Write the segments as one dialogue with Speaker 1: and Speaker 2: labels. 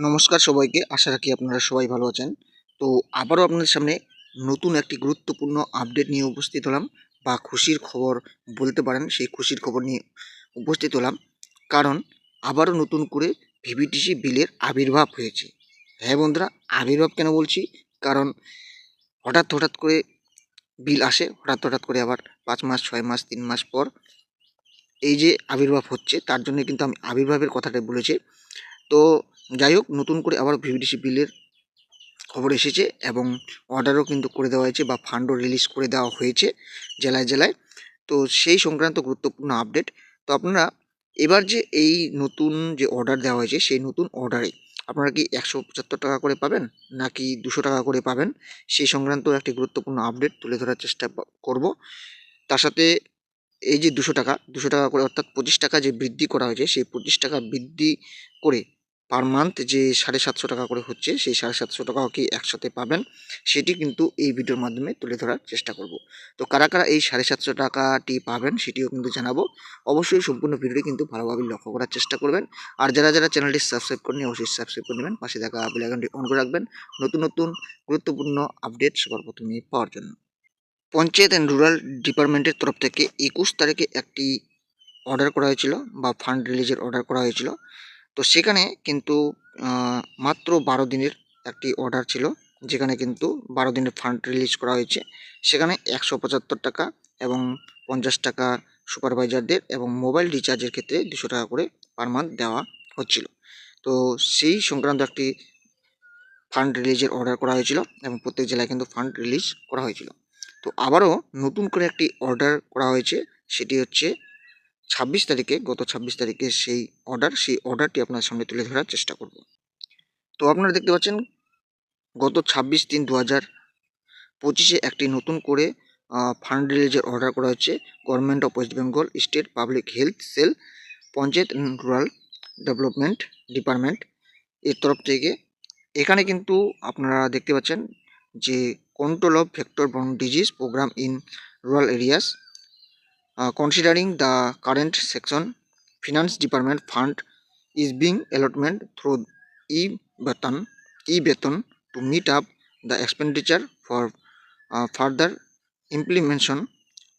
Speaker 1: নমস্কার সবাইকে, আশা রাখি আপনারা সবাই ভালো আছেন। তো আবারও আপনাদের সামনে নতুন একটি গুরুত্বপূর্ণ আপডেট নিয়ে উপস্থিত হলাম বা খুশির খবর বলতে পারেন, সেই খুশির খবর নিয়ে উপস্থিত হলাম। কারণ আবারও নতুন করে ভিভিটিসি বিলের আবির্ভাব হয়েছে। হ্যাঁ বন্ধুরা, আবির্ভাব কেন বলছি? কারণ হঠাৎ হঠাৎ করে বিল আসে, হঠাৎ হঠাৎ করে আবার পাঁচ মাস, ছয় মাস, তিন মাস পর এই যে আবির্ভাব হচ্ছে, তার জন্য কিন্তু আমি আবির্ভাবের কথাটা বলেছি। তো যাই হোক, নতুন করে আবার ভিভিডিসি বিলের খবর এসেছে এবং অর্ডারও কিন্তু করে দেওয়া হয়েছে বা ফান্ডও রিলিজ করে দেওয়া হয়েছে জেলায় জেলায়। তো সেই সংক্রান্ত গুরুত্বপূর্ণ আপডেট তো আপনারা এবার যে এই নতুন যে অর্ডার দেওয়া হয়েছে, সেই নতুন অর্ডারে আপনারা কি একশো পঁচাত্তর টাকা করে পাবেন নাকি দুশো টাকা করে পাবেন? সেই সংক্রান্ত একটি গুরুত্বপূর্ণ আপডেট তুলে ধরার চেষ্টা করব। তার সাথে এই যে দুশো টাকা দুশো টাকা করে অর্থাৎ পঁচিশ টাকা যে বৃদ্ধি করা হয়েছে, সেই পঁচিশ টাকা বৃদ্ধি করে পার মান্থ যে সাড়ে সাতশো টাকা করে হচ্ছে, সেই সাড়ে সাতশো টাকাও কি একসাথে পাবেন? সেটি কিন্তু এই ভিডিওর মাধ্যমে তুলে ধরার চেষ্টা করব। তো কারা কারা এই সাড়ে সাতশো টাকাটি পাবেন সেটিও কিন্তু জানাব। অবশ্যই সম্পূর্ণ ভিডিওটি কিন্তু ভালোভাবে লক্ষ্য করার চেষ্টা করবেন। আর যারা যারা চ্যানেলটি সাবস্ক্রাইব করেনি অবশ্যই সাবস্ক্রাইব করে নেবেন। পাশে থাকা বেলাইকনটি অন করে রাখবেন। নতুন নতুন, গুরুত্বপূর্ণ আপডেট সবার প্রথমে পাওয়ার জন্য। পঞ্চায়েত অ্যান্ড রুরাল ডিপার্টমেন্টের তরফ থেকে একুশ তারিখে একটি অর্ডার করা হয়েছিল বা ফান্ড রিলিজের অর্ডার করা হয়েছিল। তো সেখানে কিন্তু মাত্র বারো দিনের একটি অর্ডার ছিল, যেখানে কিন্তু বারো দিনের ফান্ড রিলিজ করা হয়েছে। সেখানে একশো পঁচাত্তর টাকা এবং পঞ্চাশ টাকা সুপারভাইজারদের এবং মোবাইল রিচার্জের ক্ষেত্রে দুশো টাকা করে পার মান্থ দেওয়া হচ্ছিল। তো সেই সংক্রান্ত একটি ফান্ড রিলিজের অর্ডার করা হয়েছিল এবং প্রত্যেক জেলায় কিন্তু ফান্ড রিলিজ করা হয়েছিল। তো আবারও নতুন করে একটি অর্ডার করা হয়েছে, সেটি হচ্ছে ছাব্বিশ তারিখে, গত ছাব্বিশ তারিখে সেই অর্ডার সেই অর্ডারটি আপনার সামনে তুলে ধরার চেষ্টা করব। তো আপনারা দেখতে পাচ্ছেন, গত ছাব্বিশ তিন দু হাজার পঁচিশে একটি নতুন করে ফান্ড রিলিজের অর্ডার করা হচ্ছে। Government of West Bengal state public health cell panchayat rural development department এর তরফ থেকে। এখানে কিন্তু আপনারা দেখতে পাচ্ছেন যে control of vector borne disease programme in rural areas considering the current section finance department fund is being allotment through E Betan E Betan to meet up the expenditure for further implementation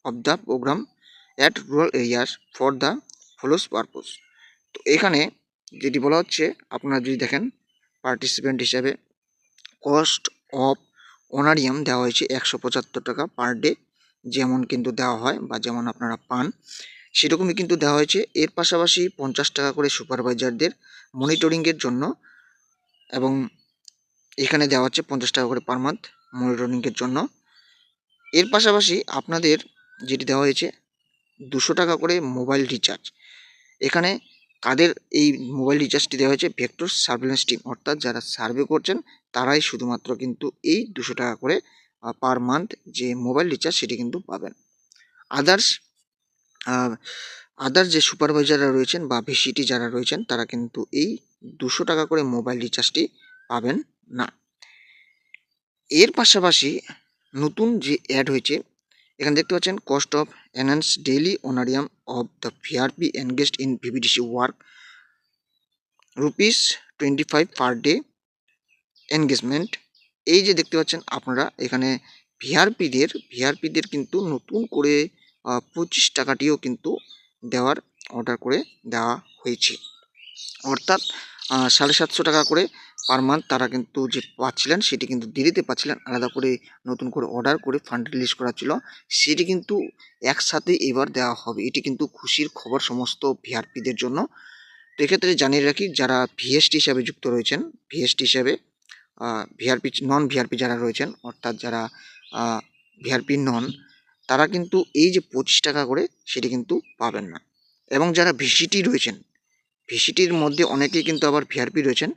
Speaker 1: of the programme at rural areas for the follows purpose তো এখানে যেটি বলা হচ্ছে, আপনারা যদি দেখেন participant হিসাবে cost of honorarium দেওয়া হয়েছে একশো পঁচাত্তর টাকা পার ডে যেমন কিন্তু দেওয়া হয় বা যেমন আপনারা পান, সেরকমই কিন্তু দেওয়া হয়েছে। এর পাশাপাশি পঞ্চাশ টাকা করে সুপারভাইজারদের মনিটরিংয়ের জন্য এবং এখানে দেওয়া হচ্ছে পঞ্চাশ টাকা করে পার মান্থ মনিটরিংয়ের জন্য। এর পাশাপাশি আপনাদের যেটি দেওয়া হয়েছে, দুশো টাকা করে মোবাইল রিচার্জ। এখানে কাদের এই মোবাইল রিচার্জটি দেওয়া হয়েছে, ভেক্টর সার্ভেলেন্স টিম। অর্থাৎ যারা সার্ভে করছেন, তারাই শুধুমাত্র কিন্তু এই দুশো টাকা করে পার মান্থ যে মোবাইল রিচার্জ সেটি কিন্তু পাবেন। আদার্স আদার যে সুপারভাইজাররা রয়েছেন বা ভিসিটি যারা রয়েছেন, তারা কিন্তু এই দুশো টাকা করে মোবাইল রিচার্জটি পাবেন না। এর পাশাপাশি নতুন যে অ্যাড হয়েছে, এখানে দেখতে পাচ্ছেন cost of enhance daily honorarium of the VRP engaged in VVDC work rupees twenty five per day engagement এই যে দেখতে পাচ্ছেন আপনারা, এখানে ভিআরপিদের ভিআরপিদের কিন্তু নতুন করে পঁচিশ টাকাটিও কিন্তু দেওয়ার অর্ডার করে দেওয়া হয়েছে। অর্থাৎ সাড়ে সাতশো টাকা করে পার মান্থ তারা কিন্তু যে পাচ্ছিলেন সেটি কিন্তু দেরিতে পাচ্ছিলেন, আলাদা করে নতুন করে অর্ডার করে ফান্ড রিলিজ করা ছিল, সেটি কিন্তু একসাথে এবার দেওয়া হবে। এটি কিন্তু খুশির খবর সমস্ত ভিআরপিদের জন্য। তো এক্ষেত্রে জানিয়ে রাখি, যারা ভিএসটি হিসাবে যুক্ত রয়েছেন, ভিএসটি হিসাবে ভিআরপি নন ভিআরপি যারা রয়েছেন, অর্থাৎ যারা ভিআরপি নন তারা কিন্তু এই যে পঁচিশ টাকা করে সেটি কিন্তু পাবেন না। এবং যারা ভিসিটি রয়েছেন ভিসিটির মধ্যে অনেকেই কিন্তু আবার ভিআরপি রয়েছেন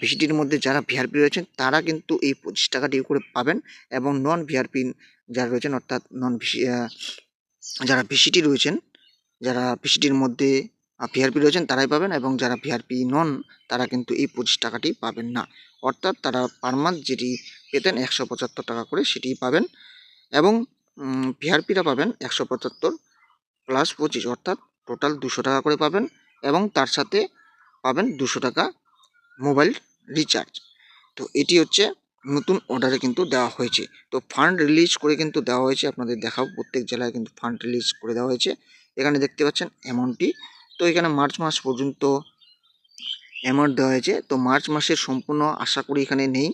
Speaker 1: ভিসিটির মধ্যে যারা ভিআরপি রয়েছেন, তারা কিন্তু এই পঁচিশ টাকাটি করে পাবেন এবং নন ভিআরপি যারা রয়েছেন, অর্থাৎ নন ভিসি যারা ভিসিটি রয়েছেন, যারা ভিসিটির মধ্যে ভিআরপি রয়েছেন তারাই পাবেন এবং যারা ভিআরপি নন, তারা কিন্তু এই পঁচিশ টাকাটি পাবেন না। অর্থাৎ তারা পার মান্থ যেটি পেতেন একশো পঁচাত্তর টাকা করে সেটি পাবেন এবং ভিআরপিরা পাবেন একশো পঁচাত্তর প্লাস পঁচিশ, অর্থাৎ টোটাল দুশো টাকা করে পাবেন এবং তার সাথে পাবেন দুশো টাকা মোবাইল রিচার্জ তো এটি হচ্ছে নতুন অর্ডারে কিন্তু দেওয়া হয়েছে। তো ফান্ড রিলিজ করে কিন্তু দেওয়া হয়েছে, আপনাদের দেখাও প্রত্যেক জেলায় কিন্তু ফান্ড রিলিজ করে দেওয়া হয়েছে। এখানে দেখতে পাচ্ছেন অ্যামাউন্টটি তো এখানে মার্চ মাস পর্যন্ত অ্যামাউন্ট দেওয়া হয়েছে। তো মার্চ মাসের সম্পূর্ণ আশা করি এখানে নেই।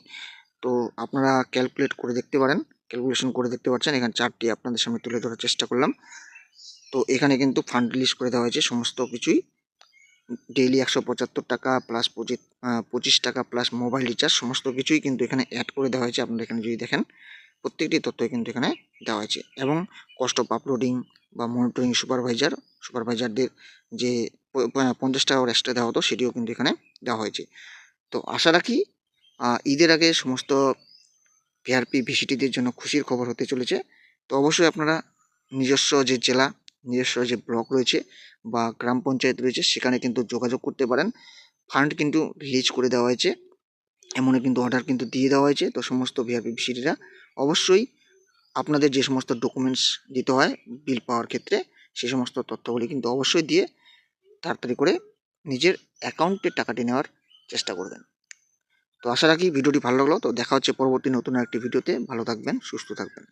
Speaker 1: তো আপনারা ক্যালকুলেট করে দেখতে পারেন। ক্যালকুলেশন করে দেখতে পাচ্ছেন। এখানে চারটি আপনাদের সামনে তুলে ধরার চেষ্টা করলাম। তো এখানে কিন্তু ফান্ড রিলিজ করে দেওয়া হয়েছে সমস্ত কিছুই। ডেইলি একশো পঁচাত্তর টাকা প্লাস পঁচিশ টাকা প্লাস মোবাইল রিচার্জ সমস্ত কিছুই কিন্তু এখানে অ্যাড করে দেওয়া হয়েছে। আপনারা এখানে যদি দেখেন, প্রত্যেকটি তথ্যই কিন্তু এখানে দেওয়া হয়েছে। এবং কস্ট অফ আপলোডিং বা মনিটরিং সুপারভাইজার সুপারভাইজারদের যে পঞ্চাশ টাকা এক্সট্রা দেওয়া হতো সেটিও কিন্তু এখানে দেওয়া হয়েছে। তো আশা রাখি ঈদের আগে সমস্ত পিআরপি ভিসিটিদের জন্য খুশির খবর হতে চলেছে। তো অবশ্যই আপনারা নিজস্ব যে জেলা, নিজস্ব যে ব্লক রয়েছে বা গ্রাম পঞ্চায়েত রয়েছে, সেখানে কিন্তু যোগাযোগ করতে পারেন। ফান্ড কিন্তু রিলিজ করে দেওয়া হয়েছে। এমনও কিন্তু অর্ডার কিন্তু দিয়ে দেওয়া হয়েছে। তো সমস্ত ভিআরপি ভিসিটিরা অবশ্যই আপনাদের যে সমস্ত ডকুমেন্টস দিতে হয় বিল পাওয়ার ক্ষেত্রে, সে সমস্ত তথ্যগুলি কিন্তু অবশ্যই দিয়ে তাড়াতাড়ি করে নিজের অ্যাকাউন্টে টাকাটি নেওয়ার চেষ্টা করবেন। তো আশা রাখি ভিডিওটি ভালো লাগল। তো দেখা হচ্ছে পরবর্তী নতুন একটি ভিডিওতে। ভালো থাকবেন, সুস্থ থাকবেন।